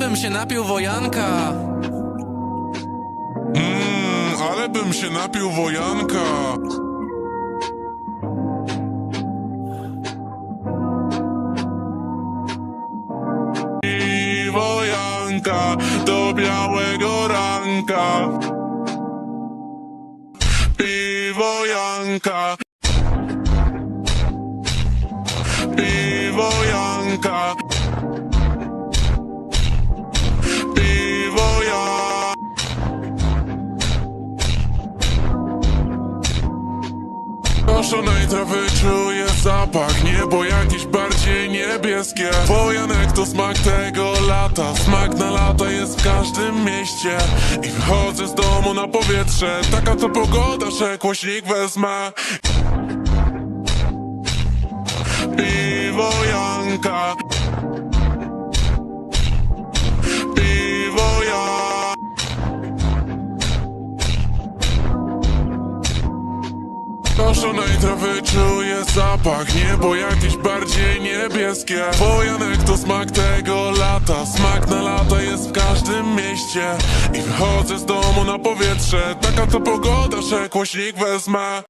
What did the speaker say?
bym się napił wojanka. Mmm, ale bym się napił wojanka. I wojanka do białego ranka. I wojanka. Koszonej trawy czuję zapach Niebo jakieś bardziej niebieskie. Wojanek to smak tego lata Smak na lata jest w każdym mieście. I wychodzę z domu na powietrze Taka to pogoda, że głośnik wezmę. Piwo Janka Koszonej trawy czuję zapach Niebo jakieś bardziej niebieskie. Wojanek to smak tego lata Smak na lata jest w każdym mieście. I wychodzę z domu na powietrze Taka to pogoda, że głośnik wezmę